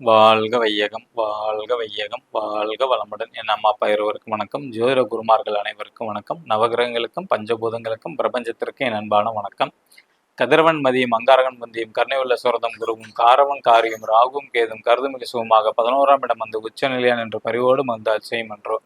வாழ்க வையகம் வாழ்க வையகம் வாழ்க வளமுடன். என் அம்மா அப்பா இருவருக்கும் வணக்கம். ஜோதிட குருமார்கள் அனைவருக்கும் வணக்கம். நவகிரகங்களுக்கும் பஞ்சபூதங்களுக்கும் பிரபஞ்சத்திற்கும் என் அன்பான வணக்கம். கதிரவன் மதியம் அங்காரகன் மந்தியம் கருணை உள்ள சுரதம் குருவும் காரவன் காரியம் ராகும் கேதும் கருதுமிகு சுகமாக பதினோராம் இடம் வந்து உச்சநிலையான் என்ற பரிவோடு வந்து அச்சயம் என்றோ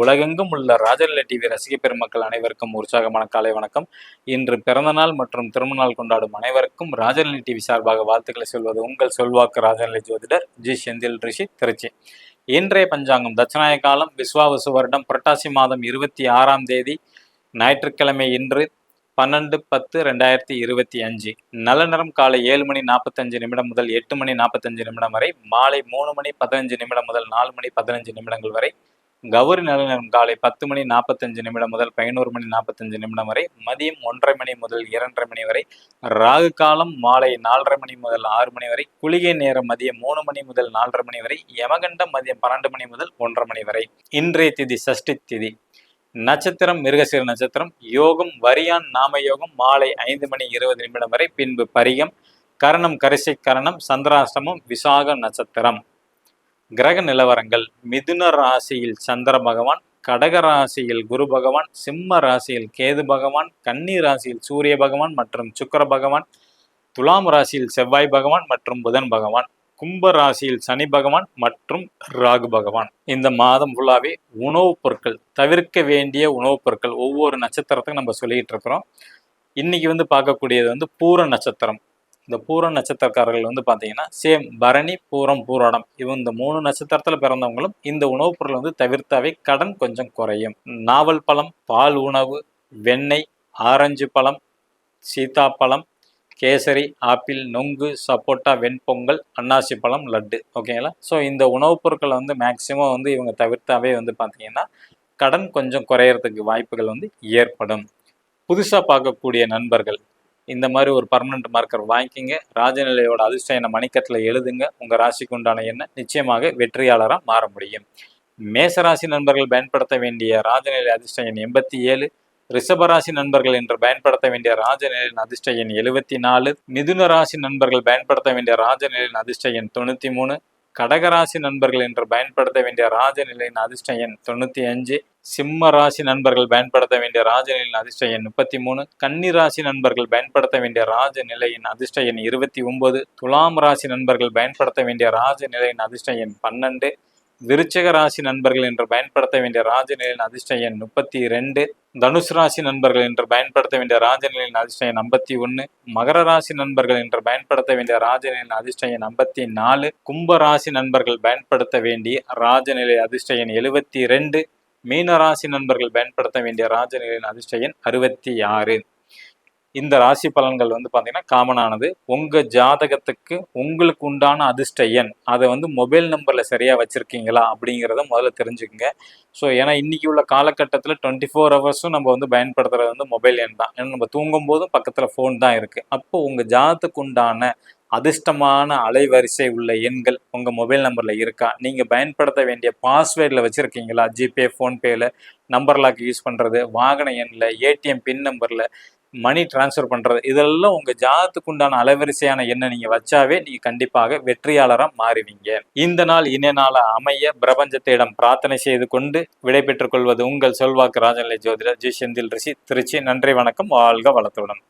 உலகெங்கும் உள்ள ராஜநிலை டிவி ரசிக பெருமக்கள் அனைவருக்கும் உற்சாகமான காலை வணக்கம். இன்று பிறந்தநாள் மற்றும் திருமணநாள் கொண்டாடும் அனைவருக்கும் ராஜநிலை டிவி சார்பாக வாழ்த்துக்களை சொல்வது உங்கள் சொல்வாக்கு ராஜநிலை ஜோதிடர் ஜி. செந்தில் ரிஷி திருச்சி. இன்றைய பஞ்சாங்கம் தட்சிணாய காலம் விஸ்வாவசு வருடம் புரட்டாசி மாதம் இருபத்தி ஆறாம் தேதி ஞாயிற்றுக்கிழமை இன்று பன்னெண்டு பத்து ரெண்டாயிரத்தி இருபத்தி அஞ்சு. நல்ல நேரம் காலை ஏழு மணி நாற்பத்தஞ்சு நிமிடம் முதல் எட்டு மணி நாற்பத்தஞ்சு நிமிடம் வரை மாலை மூணு மணி பதினஞ்சு நிமிடம் முதல் நாலு மணி பதினஞ்சு நிமிடங்கள் வரை கௌரி நல்ல நேரம் காலை பத்து மணி நாற்பத்தஞ்சு நிமிடம் முதல் பதினோரு மணி நாற்பத்தஞ்சு நிமிடம் வரை மதியம் ஒன்றரை மணி முதல் இரண்டரை மணி வரை ராகு காலம் மாலை நாலரை மணி முதல் ஆறு மணி வரை குளிகை நேரம் மதியம் மூணு மணி முதல் நாலரை மணி வரை யமகண்டம் மதியம் பன்னெண்டு மணி முதல் ஒன்றரை மணி வரை. இன்றைய திதி சஷ்டி திதி. நட்சத்திரம் மிருகசீர நட்சத்திரம் யோகம் வரியான் நாம யோகம் மாலை ஐந்து மணி இருபது நிமிடம் வரை பின்பு பரிகம் கரணம் கரிசை கரணம் சந்திராஷ்டமம் விசாக நட்சத்திரம். கிரக நிலவரங்கள் மிதுன ராசியில் சந்திர பகவான் கடக ராசியில் குரு பகவான் சிம்ம ராசியில் கேது பகவான் கன்னி ராசியில் சூரிய பகவான் மற்றும் சுக்கர பகவான் துலாம் ராசியில் செவ்வாய் பகவான் மற்றும் புதன் பகவான் கும்ப ராசியில் சனி பகவான் மற்றும் ராகு பகவான். இந்த மாதம் ஃபுல்லாகவே உணவுப் பொருட்கள் தவிர்க்க வேண்டிய உணவுப் பொருட்கள் ஒவ்வொரு நட்சத்திரத்துக்கும் நம்ம சொல்லிகிட்டு இருக்கிறோம். இன்னைக்கு வந்து பார்க்கக்கூடியது வந்து பூர நட்சத்திரம். இந்த பூர நட்சத்திரக்காரர்கள் வந்து பார்த்தீங்கன்னா சேம் பரணி பூரம் பூராடம். இவங்க இந்த மூணு நட்சத்திரத்தில் பிறந்தவங்களும் இந்த உணவுப் பொருள் வந்து தவிர்த்தாவே கடன் கொஞ்சம் குறையும். நாவல் பழம் பால் உணவு வெண்ணெய் ஆரஞ்சு பழம் சீதாப்பழம் கேசரி ஆப்பிள் நொங்கு சப்போட்டா வெண்பொங்கல் அன்னாசி பழம் லட்டு. ஓகேங்களா ஸோ இந்த உணவுப் பொருட்களை வந்து மேக்சிமம் வந்து இவங்க தவிர்த்தாவே வந்து பார்த்தீங்கன்னா கடன் கொஞ்சம் குறையறதுக்கு வாய்ப்புகள் வந்து ஏற்படும். புதுசாக பார்க்கக்கூடிய நண்பர்கள் இந்த மாதிரி ஒரு பர்மனண்ட் மார்க்கர் வாங்கிக்கிங்க. ராஜநிலையோட அதிர்ஷ்ட எண்ண மணிக்கட்டில் எழுதுங்க. உங்கள் ராசிக்கு உண்டான எண்ணெய் நிச்சயமாக வெற்றியாளராக மாற முடியும். மேசராசி நண்பர்கள் பயன்படுத்த வேண்டிய ராஜநிலை அதிர்ஷ்ட எண் எண்பத்தி ஏழு. ரிஷபராசி நண்பர்கள் என்று பயன்படுத்த வேண்டிய ராஜநிலையின் அதிர்ஷ்ட எண் எழுபத்தி நாலு. மிதுன ராசி நண்பர்கள் பயன்படுத்த வேண்டிய ராஜநிலையின் அதிர்ஷ்ட எண் தொண்ணூற்றி மூணு. கடகராசி நண்பர்கள் என்று பயன்படுத்த வேண்டிய ராஜநிலையின் அதிர்ஷ்ட எண் தொண்ணூற்றி அஞ்சு. சிம்ம ராசி நண்பர்கள் பயன்படுத்த வேண்டிய ராஜநிலையின் அதிர்ஷ்ட எண் முப்பத்தி மூணு. கன்னி ராசி நண்பர்கள் பயன்படுத்த வேண்டிய ராஜநிலையின் அதிர்ஷ்ட எண் இருபத்தி ஒன்பது துலாம் ராசி நண்பர்கள் பயன்படுத்த வேண்டிய ராஜநிலையின் அதிர்ஷ்ட எண் பன்னெண்டு. விருச்சக ராசி நண்பர்கள் என்று பயன்படுத்த வேண்டிய ராஜநிலையின் அதிர்ஷ்ட எண் முப்பத்தி ரெண்டு. தனுஷ் ராசி நண்பர்கள் என்று பயன்படுத்த வேண்டிய ராஜநிலையின் அதிர்ஷ்ட எண் ஐம்பத்தி ஒன்று மகர ராசி நண்பர்கள் என்று பயன்படுத்த வேண்டிய ராஜநிலையின் அதிர்ஷ்ட எண் ஐம்பத்தி நாலு. கும்ப ராசி நண்பர்கள் பயன்படுத்த வேண்டிய ராஜநிலை அதிர்ஷ்ட எண் எழுபத்தி ரெண்டு. மீன ராசி நண்பர்கள் பயன்படுத்த வேண்டிய ராஜநிலையின் அதிர்ஷ்ட எண் அறுபத்தி ஆறு. இந்த ராசி பலன்கள் வந்து பார்த்தீங்கன்னா காமனானது. உங்கள் ஜாதகத்துக்கு உங்களுக்கு உண்டான அதிர்ஷ்ட எண் அதை வந்து மொபைல் நம்பரில் சரியாக வச்சுருக்கீங்களா அப்படிங்கிறத முதல்ல தெரிஞ்சுக்கோங்க. ஸோ ஏன்னா இன்றைக்கி உள்ள காலகட்டத்தில் டுவெண்ட்டி ஃபோர் ஹவர்ஸும் நம்ம வந்து பயன்படுத்துறது வந்து மொபைல் எண் தான். ஏன்னா நம்ம தூங்கும் போதும் பக்கத்தில் ஃபோன் தான் இருக்குது அப்போது உங்கள் ஜாதகத்துக்கு உண்டான அதிர்ஷ்டமான அலைவரிசை உள்ள எண்கள் உங்கள் மொபைல் நம்பரில் இருக்கா? நீங்கள் பயன்படுத்த வேண்டிய பாஸ்வேர்டில் வச்சுருக்கீங்களா? ஜிபே ஃபோன்பேயில் நம்பர் லாக் யூஸ் பண்ணுறது வாகன எண்ணில் ஏடிஎம் பின் நம்பரில் மணி டிரான்ஸ்ஃபர் பண்ணுறது இதெல்லாம் உங்கள் ஜாதத்துக்கு உண்டான அலைவரிசையான எண்ணை நீங்கள் வச்சாவே நீங்கள் கண்டிப்பாக வெற்றியாளராக மாறுவீங்க. இந்த நாள் இணைய நாள அமைய பிரபஞ்சத்திடம் பிரார்த்தனை செய்து கொண்டு விடைபெற்றுக் கொள்வது உங்கள் செல்வாக்கு ராஜநிலை ஜோதிடர் ஜி செந்தில் ரிஷி திருச்சி. நன்றி வணக்கம் வாழ்க வளத்துடன்.